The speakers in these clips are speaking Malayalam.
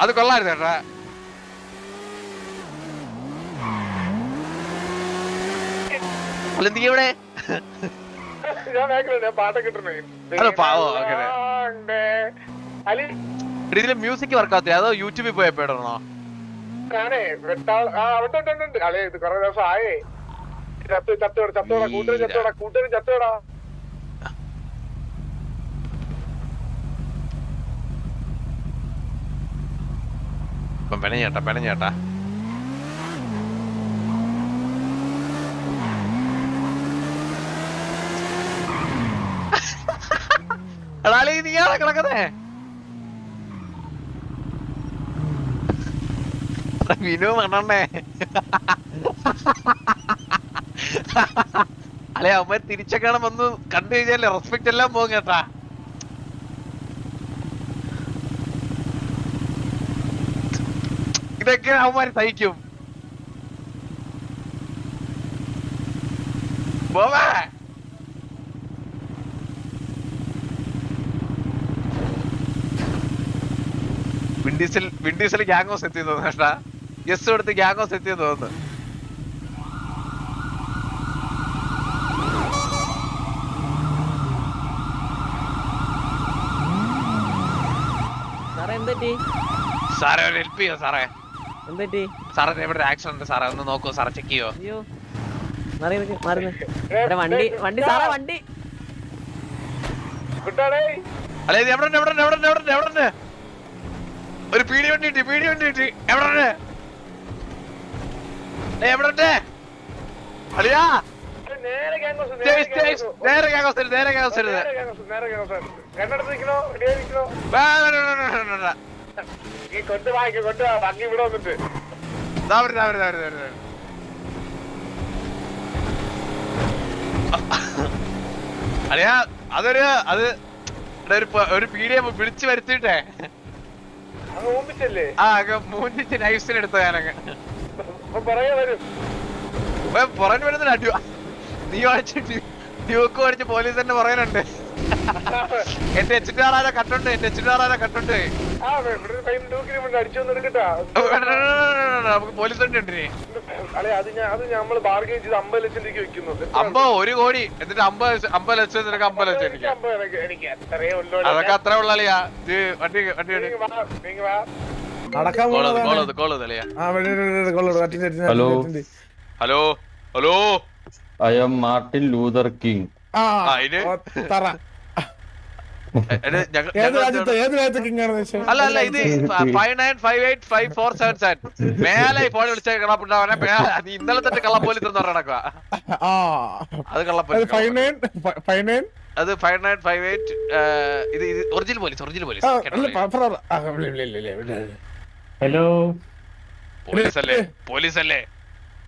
അത് കൊള്ളായിരുന്നു ചേട്ടാ ഇവിടെ നീ ഇതിൽ മ്യൂസിക് വർക്കാത്തില്ല അതോ യൂട്യൂബിൽ പോയ ഉണ്ട്. അല്ലേ ഇത് കൊറേ ദിവസം ആയേ ചത്തോടെ ചത്തോടെ കൂട്ടര് ചത്തോടാ കൂട്ടര് ചത്തോടാ ഇപ്പം പെനഞ്ഞേട്ടാ പെനഞ്ഞേട്ടാ. എടാളി ചേട്ടാ കിടക്കുന്നേ? എടാ, വിനു മണ്ണണ്ണേ. അല്ലെ അവന്മാർ തിരിച്ചൊക്കെ വന്ന് കണ്ടു കഴിഞ്ഞാൽ റെസ്പെക്ട് എല്ലാം പോകും കേട്ടാ. ഇതൊക്കെ അവന്മാര് സഹിക്കും. ബോബേ! വിൻഡീസിൽ വിൻഡീസിൽ ഗ്യാങ്ങോസ് എത്തി തോന്നുന്നു കേട്ടാ. യെസ് കൊടുത്ത് ഗ്യാങ്ങോസ് എത്തി തോന്നുന്നു. സാറേ ഒരു ഹെൽപ്പ് ചെയ്യോ സാറേ. എന്തെറ്റി സാറേ എവിടെ ഇവിടെ ആക്സിഡന്റ് സാറേ. ഒന്ന് നോക്കൂ സാറേ ചെക്ക് ചെയ്യോ? അയ്യോ. മാറി മാറി വണ്ടി വണ്ടി സാറേ വണ്ടി. അല്ലെ എവിടെ എവിടെ എവിടെ എവിടെ എവിടെ? ഒരു പീടി വണ്ടി കിട്ടി പീടി വണ്ടി കിട്ടി. എവിടെ എവിടെ? അളിയാ. നേരെ. നേരെ നേരെ കൊണ്ട് വാങ്ങിക്കോ കൊണ്ട് വാ. ഭംഗി ഇവിടെ വന്നിട്ട്. വരുന്നു, വരുന്നു, വരുന്നു, വരുന്നു. അളിയാ അതൊരു അത് ഒരു ഒരു പീഡിയെ വിളിച്ചു വരുത്തിട്ടേ ആ മൂന്നിച്ച് മൂന്നിച്ച് എടുത്ത ഞാനങ്ങ്. പുറകെ വരുന്നില്ല നീ വായിച്ച് ഡ്യൂക്ക് പഠിച്ച് പോലീസ് തന്നെ പറയാനുണ്ട് എന്റെ എച്ച് ടി ആറാര കട്ടുണ്ട് എന്റെ എച്ച് ടി കട്ടുണ്ട് നമുക്ക് പോലീസ് വണ്ടി ഉണ്ട് ഇനി. അല്ലെ അത് ഞാൻ അത് നമ്മൾ ബാർഗെയിൻ ചെയ്ത് അമ്പത് ലക്ഷം രൂപയ്ക്ക് വെക്കുന്നത് അമ്പത് ഒരു കോടി. എന്നിട്ട് അമ്പത് ലക്ഷം- അമ്പത് ലക്ഷം നിനക്ക് അമ്പത് ലക്ഷം എനിക്ക് അതൊക്കെ അത്ര ഉള്ളളിയാ ഇത് വണ്ടി വണ്ടി hello. Hello hello. I am Martin Luther King ആ അല്ല അല്ല ഇത് five nine five eight five four seven seven മേലെ ഈ ഫോൺ വിളിച്ച കള്ളപ്പുണ്ടാവനെ നീ ഇന്നലെ തന്നെ കള്ളപ്പോലി തന്നെ നടക്കുക ആ. അത് കള്ളപ്പോലി അത് ഫൈവ് നയൻ ഫൈവ് എയ്റ്റ് ഇത് original police original police. Hello police അല്ലേ പോലീസ് അല്ലേ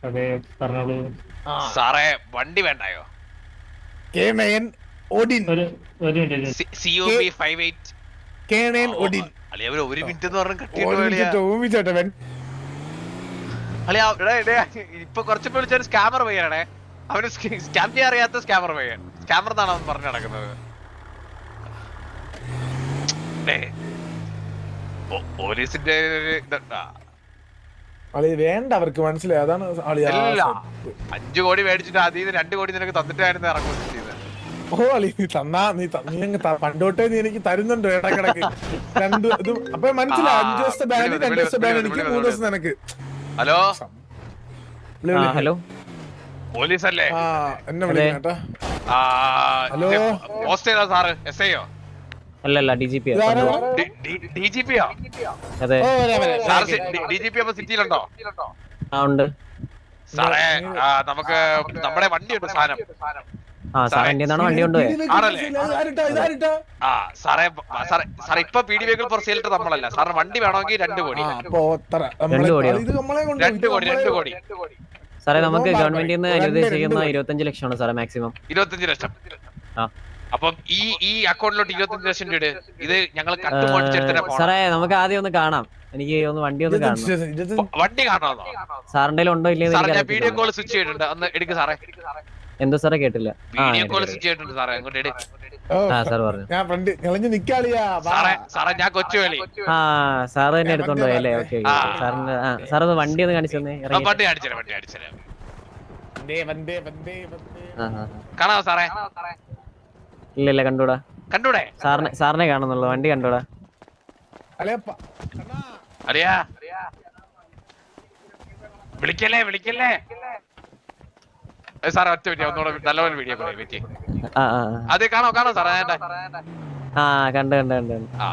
അതെ പറഞ്ഞോളൂ. ആ, സാറേ വണ്ടി വേണ്ടായോ? കെ നയൻ ഒഡിൻ ഒരു മിനിറ്റ് ഫൈവ് എയ്റ്റ് ഒഡിൻ ഒരു എന്ന് പറഞ്ഞ ഇപ്പൊ കുറച്ച് വിളിച്ചൊരു സ്കാമർ പയ്യാണേ അവന് സ്കാം ചെയ്യാൻ അറിയാത്ത സ്കാമർ പയ്യൻ സ്കാമർ എന്നാണ് അവൻ പറഞ്ഞു നടക്കുന്നത്. പോലീസിന്റെ വേണ്ട അവർക്ക് മനസ്സിലായി. അതാണ് അഞ്ചു കോടി മേടിച്ചിട്ട് അതിൽ നിന്ന് രണ്ട് കോടി നിനക്ക് തന്നിട്ടായിരുന്നു ഇറങ്ങുകയും ചെയ്തത് ഓ അളി നീ തന്നാ നീ നീ അങ്ങ് പണ്ടോട്ടേ നീ എനിക്ക് തരുന്നുണ്ട് ഇടക്കിടക്ക്? രണ്ട് ഇത് അപ്പൊ മനസ്സിലായി ആ, അഞ്ചു ദിവസത്തെ ബാൻ രണ്ട് ദിവസത്തെ ബാൻ എനിക്ക് മൂന്ന് ദിവസം നിനക്ക്. ഹലോ. ഹലോ പോലീസ് അല്ലേ ആ എന്നെ വിളിക്കണം കേട്ടാ. ആ, ഹലോ. ഇത് പോസ്റ്റ് ചെയ്താ സാറ്? എസ് ഐയോ? അല്ലല്ല ഡി ജി പി ഇതാരാ? ഡി ജി പിയോ? അതെ. ഓ വരാം, വരാം. സാർ ഡി ജി പി അപ്പൊ സിറ്റിയിലുണ്ടോ? ആ ഉണ്ട്. സാറേ നമുക്ക് നമ്മുടെ വണ്ടിയുണ്ട് സാധനം. സാറേ സാറേ ഇപ്പൊ പി ഡി വെഹിക്കിൾ ഫോർ സെയിലിട്ട് നമ്മളല്ല. സാറിന് വണ്ടി വേണമെങ്കിൽ രണ്ട് കോടി. രണ്ട് കോടി രണ്ട് കോടി. സാറേ നമുക്ക് ഗവൺമെന്റിൽ നിന്ന് അനുവദിച്ചിരിക്കുന്ന ഇരുപത്തഞ്ച് ലക്ഷമാണ് സാറേ മാക്സിമം. ഇരുപത്തഞ്ച് ലക്ഷം. ആ. അപ്പം ഈ ഈ അക്കൗണ്ടിലോട്ട് ഇരുപത്തഞ്ച് ലക്ഷം രൂപ ഇത് ഞങ്ങൾ കട്ട് മോടിച്ചെടുത്തന്നെ പോണം. സാറേ നമുക്ക് ആദ്യം ഒന്ന് കാണാം. എനിക്ക് ഒന്ന് വണ്ടി ഒന്ന് കാണണം. വണ്ടി കാണണമെന്നോ സാറിന്റെ ഉണ്ടോ ഇല്ലയോ വീഡിയോ കോൾ സ്വിച്ച് ചെയ്തിട്ടുണ്ട്. അന്ന് എടുക്ക് സാറേ. എന്തോ സാറേ കേട്ടില്ല. ആ വീഡിയോ കോൾ എടുക്ക്, സ്വിച്ച് ചെയ്തിട്ടുണ്ട് സാറേ. അങ്ങോട്ട് ഇട്. ആ സാർ പറഞ്ഞു. ഞാൻ ഫ്രണ്ട് നിക്കാളിയാ വാ. സാറേ സാറേ ഞാൻ കൊച്ചുവേളി ആ സാറ് തന്നെ എടുത്തോണ്ട് പോയി അല്ലേ ഓക്കെ ആ. സാറിന് ആ സാർ ഒന്ന് വണ്ടി ഒന്ന് കാണിച്ചു തന്നെ. ആ, ഇറങ്ങി. വണ്ടി അടിച്ചേരാം വണ്ടി അടിച്ചേരാം വന്ദേ വന്ദേ വന്ദേ വന്ദേ ആ ആ ആ. കാണാമോ സാറേ? ഇല്ല ഇല്ല കണ്ടൂടാ. കണ്ടൂടെ? സാറിനെ സാറിനെ കാണുന്നുള്ളൂ. വണ്ടി കണ്ടൂടാ. അല്ലേ പ- അണ്ണാ, അറിയാ? വിളിക്കല്ലേ വിളിക്കല്ലേ? സാറേ ഒറ്റ വീഡിയോ ഒന്നുകൂടെ നല്ലപോലെ വീഡിയോ പറയാം പറ്റി അത് കാണോ കാണോ സാറേ ആ കണ്ട് കണ്ട് കണ്ട് കണ്ട്. ആ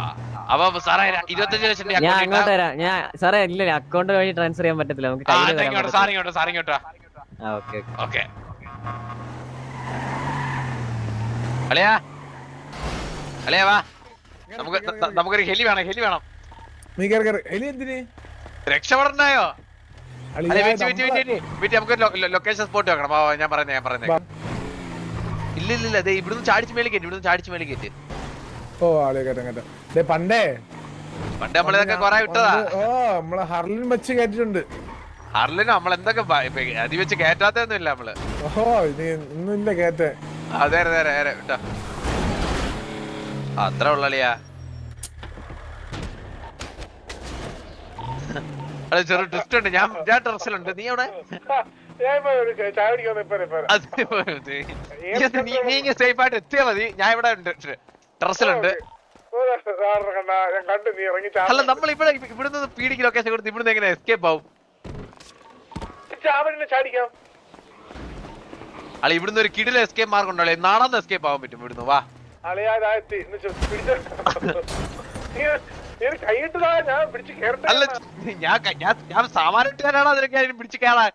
അപ്പൊ സാറേ ഇരുപത്തഞ്ച് ലക്ഷം ഞാൻ account അങ്ങോട്ട് വരാം. ഞാൻ സാറേ ഇല്ല അക്കൗണ്ട് വഴി ട്രാൻസ്ഫർ ചെയ്യാൻ പറ്റത്തില്ല. നമുക്ക് ഓക്കെ ഓക്കെ. അളിയാ. അളിയാ വാ. നമുക്ക് നമുക്കൊരു ഹെലി വേണം ഹെലി വേണം. നീ കേറി കേറി. എലി എന്തിന്? രക്ഷപ്പെടണ്ടായോ? അല്ലെ വെച്ച് നമുക്ക് ലൊക്കേഷൻ സ്പോട്ട് വെക്കണം. ഞാൻ പറയുന്നത് ഞാൻ പറയുന്നത് ഇല്ല ഇല്ല ഇല്ല. ഇവിടുന്ന് ചാടിച്ച് മേളിൽ കയറ്റി ഇവിടുന്ന് ചാടിച്ച് കയറ്റി. ഓ ആളെ കേട്ടോ കേട്ടോ പണ്ടേ. പണ്ട് നമ്മളിതൊക്കെ കൊറേ വിട്ടതാ. ഓ നമ്മളെ ഹർലിൻ വെച്ച് കേട്ടിട്ടുണ്ട് ഹർലിന് നമ്മൾ എന്തൊക്കെ അതി വെച്ച് കയറ്റാത്തൊന്നും ഇല്ല നമ്മൾ. ഓഹോ ഇത് ഒന്നും ഇല്ല അതെ അതെ അതെ അതെ വിട്ടോ. അത്ര ഉള്ളളിയാ അത് ചെറു ട്വിസ്റ്റ് ഉണ്ട്. ഞാൻ ഞാൻ ടെറസിലുണ്ട്. നീ അവിടെ നീ- ഇങ്ങനെ സേഫ് ആയിട്ട് എത്തിയാ മതി. ഞാൻ ഇവിടെ ഉണ്ട്. ടെറസിലുണ്ട്. അല്ല നമ്മൾ ഇവിടെ ഇവിടുന്ന് പീഡിക്ക് ലൊക്കേഷൻ കൊടുത്ത് ഇവിടുന്ന് എങ്ങനെ എസ്കേപ്പ് ആവും? അളി ഇവിടുന്ന് ഒരു കിടിലെ എസ്കേപ്പ് മാർഗം ഉണ്ടല്ലോ നാളെ എസ്കേപ്പ് ആവാൻ പറ്റും ഇവിടുന്ന്. വാ. അളിയാതായെത്തി പിടിച്ച. ഞാൻ ഞാൻ ഞാൻ അതിനൊക്കെ അതിന് പിടിച്ച് കേറാൻ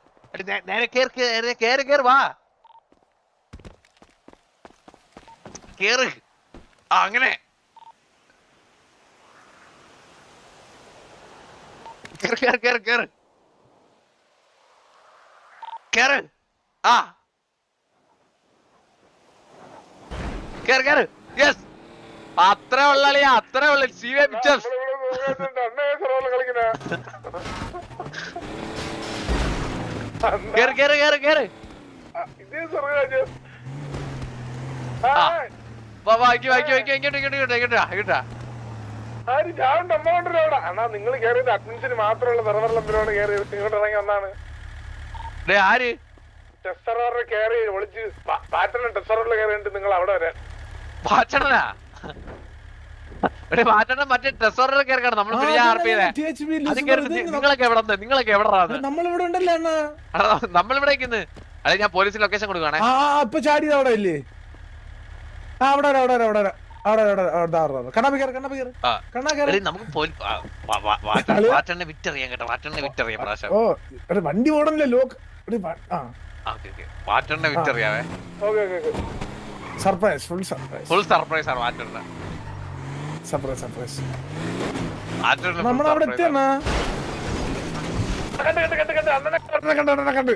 നേരെ കേറി കേറി കേറ് വാ. കേറ്. ആ അങ്ങനെ. കേറ് കേറ് കേറ് കേറ്. കേറ്. ആ. കേറ് കേറ്. യെസ് അത്രേ ഉള്ളളിയാ അത്രേ ഉള്ള. സി വി പിക്ചേഴ്സ് അണ്ണേ സർവ കളിക്കുന്ന കേറ് കേറ് കേറ് കേറ്. ഇതേ സർവരാജ് ആ. വാ വാ ഇങ്ങ് വാ, ഇങ്ങ് വാ, ഇങ്ങ് വാ, ഇങ്ങോട്ട് ഇങ്ങോട്ട് ഇങ്ങോട്ട് അണ്ണാ നിങ്ങൾ അഡ്മിൻസിന് മാത്രമുള്ള കയറിയത് ഇങ്ങോട്ട് ഇറങ്ങി വന്നാണ് ആര്? ടെസ്റ്റ് സെർവറിൽ കയറി ഒളിച്ച് പാറ്റേൺ ടെസ്റ്റ് സെർവറിൽ കയറിയിട്ട് നിങ്ങൾ അവിടെ വരാൻ പാച്ചണൻ മറ്റേ ട്രെസറിൽ നമ്മൾ നിങ്ങളൊക്കെ എവിടെ നിങ്ങളൊക്കെ എവിടെ നമ്മളിവിടെ ഉണ്ടല്ലോ അണ്ണാ? നമ്മളിവിടെ നിൽക്കുന്നത് അതെ ഞാൻ ലൊക്കേഷൻ കൊടുക്കുകയാണേ ഇപ്പൊ അവിടെ ഇല്ലേ? അവിടെ അവിടെ അവിടെ. അവിടെ വണ്ടി ഓടണല്ലേ lock? വിറ്ററിയാവേ. Surprise full surprise full surprise ആണ് വാച്ചണ്ണ സർപ്രൈസ് സർപ്രൈസ് നമ്മൾ അവിടെ എത്തിയണ്ണാ കണ്ട് കണ്ട് കണ്ട് കണ്ട്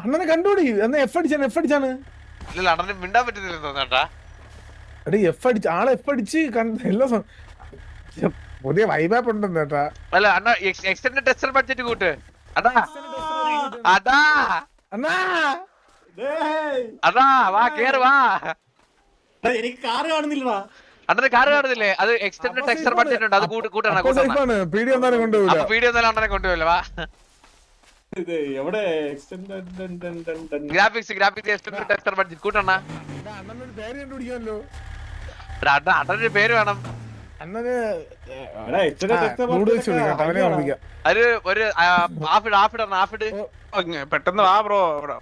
അണ്ണനെ കണ്ടുപിടി. എന്നാ എഫ് അടിച്ചാണ് എഫ് അടിച്ചാണ്. ഇല്ല അണ്ണന് മിണ്ടാൻ പറ്റുന്നില്ല തോന്നട്ടാ എടി എഫ് അടിച്ച് ആളെ എഫ് അടിച്ച് കണ്ട് എല്ലാ പുതിയ വൈബാപ്പ് ഉണ്ടെന്ന് കേട്ടാ. അല്ല അണ്ണാ എക്സ്റ്റൻഡ് ടെസ്റ്റർ ബഡ്ജറ്റ് കൂട്ട്. അതാ അതാ അണ്ണാ. അതാ വാ കേറ് വാ. എനിക്ക് കാറ് കാണുന്നില്ലടാ. അണ്ണന്റെ കാറ് കാണുന്നില്ലേ? അത് എക്സ്റ്റൻഡ് ടെക്സ്റ്റർ ബഡ്ജറ്റ് ഉണ്ട്. അത് കൂട്ട് കൂട്ട് അണ്ണാ കൂട്ട് കൂട്ടണം. safe ആണ്. പീടി വന്നാലും കൊണ്ടുപോകില്ല അപ്പൊ വീഡിയോ ഒന്നും അണ്ണനെ കൊണ്ടുപോയില്ല വാ. ഇത് എവിടെ? extend- ten ten ten done. Graphics graphics extend texture budget കൂട്ടണ്ണ. അണ്ണനൊരു പേര് കണ്ടുപിടിക്കാമല്ലോ. അണ്ണ അണ്ണനൊരു പേര് വേണം. ഒരു ഒരു ആഫിഡ് ആഫിഡ് ആഫിഡ് പെട്ടെന്ന് വാ ബ്രോ ബ്രോ.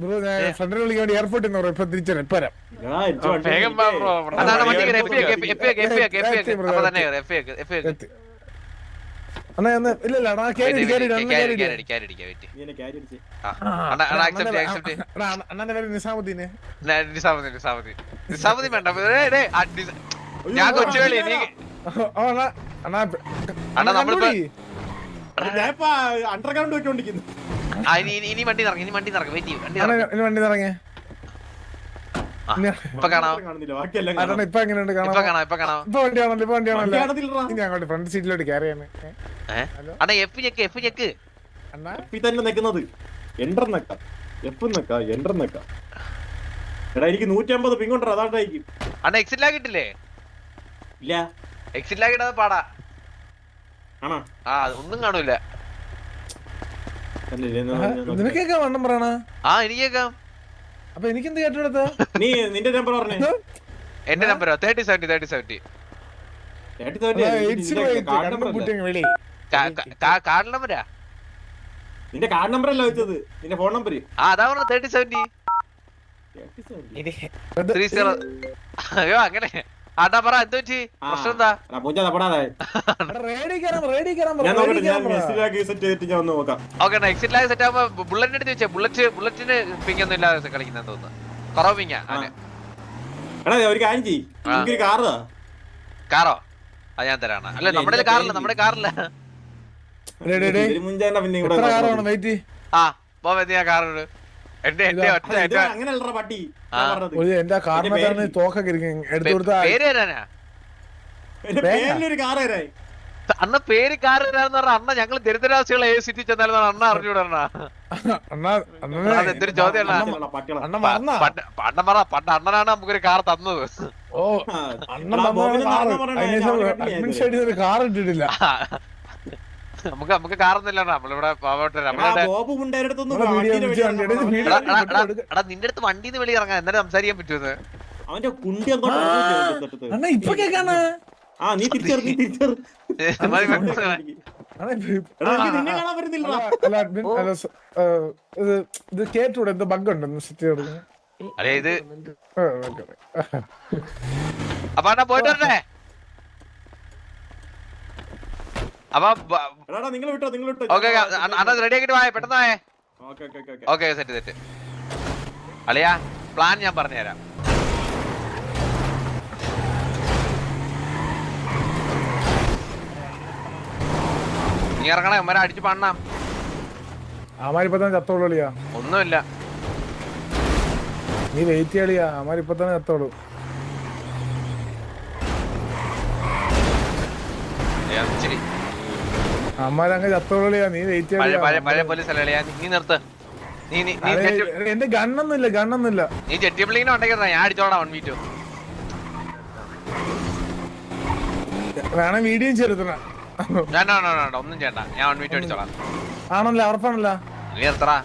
ബ്രോ ഞാൻ ഫ്രണ്ടിനെ വിളിക്കാൻ വേണ്ടി എയർപോർട്ടിൽ നിന്ന് ഇപ്പൊ തിരിച്ചു ഇപ്പൊ നിസാമുദ്ദീൻ നിസാമുദ്ദീൻ നിസാമുദ്ദീൻ വേണ്ട ഞാൻ കൊച്ചുകളി നീ അണ്ണാ നമ്മളിപ്പോ- ഞാനിപ്പോ. ആ, ഇനി ഇനി- ഇനി വണ്ടി നിറങ്ങി ഇനി വണ്ടി നിറങ്ങി വെയിറ്റ് ചെയ്യും വണ്ടി ഇനി വണ്ടി ഇറങ്ങിയ ഇപ്പൊ കാണാം. കാണുന്നില്ല ബാക്കിയെല്ലാം അതാണ് ഇപ്പൊ എങ്ങനെയുണ്ട് ഇപ്പൊ കാണാൻ കാണാം. ഇപ്പൊ കാണാം ഇപ്പൊ വണ്ടിയാണല്ലോ ഇപ്പൊ വണ്ടിയാണല്ലോ കാണത്തില്ലടാ. ഇനി അങ്ങോട്ട് ഫ്രണ്ട് സീറ്റിലോട്ട്? അണ്ണാ എഫ് ഞെക്ക് എഫ് ഞെക്ക്. അണ്ണാ? ഇപ്പൊ തന്നെ നിക്കുന്നത് എൻഡർ നക്ക എപ്പം നക്ക എൻഡർ നക്ക എടാ എനിക്ക് നൂറ്റമ്പത് പിങ്ങോണ്ടോ അതാണ്ടായിരിക്കും. അണ്ണാ എക്സിറ്റ് ലാഗ് ഇട്ടില്ലേ? ഇല്ല. എക്സിറ്റ് ലാഗ് ഇടാതെ പാടാ. ആണോ? ആ ഒന്നും കാണൂല നിനക്കൊക്കെ വണ്ണം പറയണ? ആ എനിക്ക് കേക്കാം അപ്പൊ എനിക്കെന്ത് കേട്ടെടുത്ത? നീ നിന്റെ നമ്പർ പറഞ്ഞു. എന്റെ നമ്പറോ thirty seventy thirty seventy card നമ്പരാ നിന്റെ കാർഡ് നമ്പർ അല്ല? വെച്ചത്? നിന്റെ ഫോൺ നമ്പർ ആ അതാ പറഞ്ഞ തേർട്ടി സെവന്റി ത്രീ സീറോ അയ്യോ അങ്ങനെ. ആട്ടാ പറ എന്ത് പറ്റി? പ്രശ്നം എന്താ പൂജ തപ്പടാതെ റേഡി കയറാം റേഡി കയറാം ഞാൻ നോക്കട്ടെ ഞാൻ റേഡി മെസ്സിലാക്കി സെറ്റ് ചെയ്തിട്ട് ഞാൻ ഒന്ന് നോക്കാം. ഓക്കെ എക്സിറ്റ് ലാഗ് സെറ്റ് ആകുമ്പോ ബുള്ളറ്റ് എടുത്ത് വെച്ചേ. ബുള്ളറ്റ് ബുള്ളറ്റിന് പിങ് ഒന്നും ഇല്ലാതെ കളിക്കുന്ന തോന്നുന്നു. കുറവ് പിങ്ങാ എടാ ഒരു കാര്യം ചെയ്യ്. കാറ് കാറോ അത് ഞാൻ തരാണ് അല്ല നമ്മുടെ കാറില്ല നമ്മുടെ കാറില്ല പിന്നെ ഇവിടെ എത്ര കാർ വെയിറ്റ് ആ പോവാ ഞാൻ കാറുണ്ട് അങ്ങനെയല്ലടാ പട്ടി. ഞാൻ പറഞ്ഞത്. ഒരു എന്റെ കാറിനകത്താണ് പേര്. തോക്കൊക്കെ ഇരിക്കും. എടുത്തു കൊടുത്താ പേര് തരാനാ? എന്റെ പേരിലൊരു കാർ തരായി അണ്ണ പേര് കാർ പറഞ്ഞ അണ്ണ ഞങ്ങൾ ദരിദ്രാവസ്ഥകളെ ഏത് സിറ്റി ചെന്നാലും അണ്ണ. അറിഞ്ഞൂടണ്ണ അണ്ണാ അണ്ണനെ അത് എന്തൊരു ചോദ്യമാണ് പട്ടികളാ, പട്ടികളാ. അണ്ണൻ മറന്നാ പണ്ട് പണ്ട് പറ പണ്ട് അണ്ണനാണ് നമുക്കൊരു കാർ തന്നത്. ഓ അണ്ണൻ ബോബിന് നടന്ന് അഡ്മിൻ? സൈഡിൽ ഒരു കാർ ഇട്ടിട്ടില്ല. നമുക്ക് നമുക്ക് കാറൊന്നുമില്ല നമ്മളിവിടെ പാവട്ടെ വെളിയിൽ നിന്റെ അടുത്ത് വണ്ടിന്ന് വെളി ഇറങ്ങാൻ എന്നാലും സംസാരിക്കാൻ പറ്റുമെന്ന് അവന്റെ കുണ്ടി അങ്ങോട്ട്. ഇപ്പൊ കേക്കാണ്. ആ നീ തിരിച്ചറി തിരിച്ചറി. ഇത് കേട്ടൂടെ? എന്തോ ബഗ് ഇത്. അപ്പൊ പോയിട്ട് വരട്ടെ അപ്പൊ എടാ നിങ്ങൾ വിട്ടോ നിങ്ങൾ വിട്ടോ. ഓക്കെ അണ്ണാ റെഡി ആക്കിട്ട് വായ പെട്ടെന്ന് വായേ. Okay okay okay okay. Set set. അളിയാ പ്ലാൻ ഞാൻ പറഞ്ഞുതരാം. നീ ഇറങ്ങണേ ഉമ്മരെ അടിച്ച് പണ്ണാം. തന്നെ ചത്തോളൂ ഒന്നുമില്ല. നീ വെയിറ്റ് ചെയ്യളിയാ അമാരിപ്പത്തന്നെ തന്നെ ചത്തോളൂ. അമ്മാരങ്ങ് ചത്തോളിയാ നീ വെയിറ്റ് നീ നിർത്ത്. എന്റെ ഗണ്ണൊന്നുമില്ല ഗണ്ണൊന്നുമില്ല. നീ ജെട്ടി ബിൽഡിങ്ങിനെ ഉണ്ടെങ്കിൽ ഞാൻ അടിച്ചോളാം വൺ മീറ്റു വേണം വീഡിയോ ചെലുത്തണ ഒന്നും ചേട്ടാ ഞാൻ വൺ മീറ്റു അടിച്ചോളാം. ആണല്ലോ ഉറപ്പാണല്ലോ? നീ നിർത്തടാ.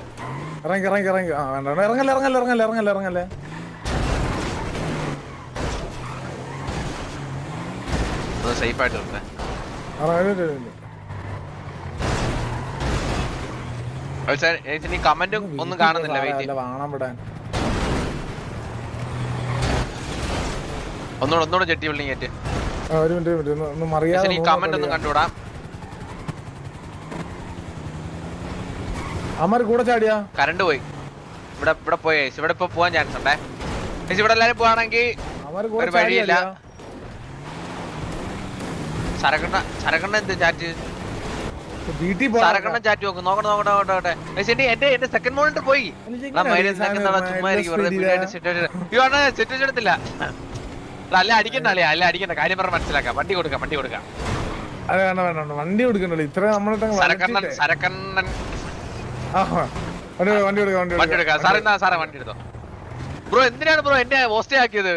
ഇറങ്ങി ഇറങ്ങി ഇറങ്ങി. ആ വേണ്ട. ഇറങ്ങല്ലേ ഇറങ്ങല്ലേ ഇറങ്ങല്ലേ ഇറങ്ങല്ലേ ഇറങ്ങല്ലേ. സേഫ് ആയിട്ട് ഇറങ്ങല്ലേ നീ കമന്റും ഒന്നും കാണുന്നില്ല വെയിറ്റ് ഒന്നുകൂടെ ഒന്നുകൂടെ ജെട്ടി ബിൽഡിംഗ് ഏറ്റ് ഒരു മിനിറ്റ് ഒരു മിനിറ്റ് ഒന്ന് മറിയാതെ നീ കമന്റ് ഒന്നും കണ്ടുകൂടാ? അമർ കൂടെ ചാടിയാ? കറണ്ട് പോയി. ഇവിടെ ഇവിടെ പോയി. ഇവിടെ ഇപ്പൊ പോവാൻ ചാൻസ് ഉണ്ടേ? ഇവിടെ എല്ലാരും പോവാണെങ്കിൽ ഒരു വഴിയില്ല. സരക്കണ്ണ സരക്കണ്ണ എന്ത് ചാറ്റ് വീട്ടിൽ പോകണം ചാറ്റ് നോക്ക്. നോക്കട്ടെ നോക്കട്ടെ നോക്കട്ടെ എന്റെ എന്റെ എന്റെ സെക്കൻഡ് മോണിട്ട് പോയി. സിറ്റുവേഷൻ എടുത്തില്ല. എടാ, അല്ല അടിക്കണ്ട അല്ലേ? അല്ല അടിക്കണ്ട. കാര്യം പറഞ്ഞ മനസ്സിലാക്കാം. വണ്ടി കൊടുക്കാം വണ്ടി കൊടുക്കാം. അത് വേണ്ട വേണ്ട വേണ്ട. വണ്ടി കൊടുക്കണ്ടല്ലോ. ഇത്ര നമ്മളിട്ട് സരക്കണ്ണൻ സരക്കണ്ണൻ. വണ്ടി വണ്ടി കൊടുക്കാം വണ്ടി വണ്ടി എടുക്കാം സാറേ എന്നാ സാറേ വണ്ടി എടുത്തോ. ബ്രോ എന്തിനാണ് ബ്രോ എന്നെ ഹോസ്റ്റേ ആക്കിയത്?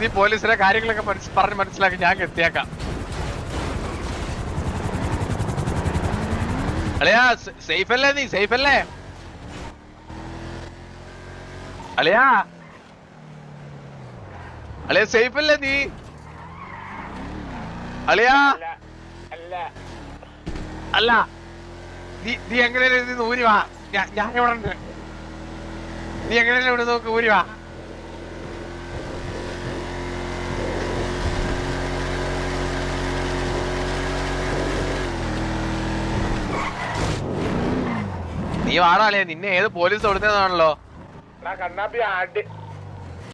നീ പോലീസിലെ കാര്യങ്ങളൊക്കെ പറഞ്ഞ് മനസ്സിലാക്കി ഞാൻ എത്തിയേക്കാം. അളിയാ സേഫ് അല്ലേ നീ? സേഫ് അല്ലേ അളിയാ. അളിയാ സേഫ് അല്ലേ നീ? അളിയാ. അല്ല നീ നീ എങ്ങനെയാ ഊരി വാ. ഞാൻ ഇവിടെ ഉണ്ട് നീ എങ്ങനെയാ ഇവിടെ നോക്ക് ഊരി വാ. നീ വാടാളിയാ നിന്നെ ഏത് പോലീസ് കൊടുത്തതാണല്ലോ കണ്ണാപ്പി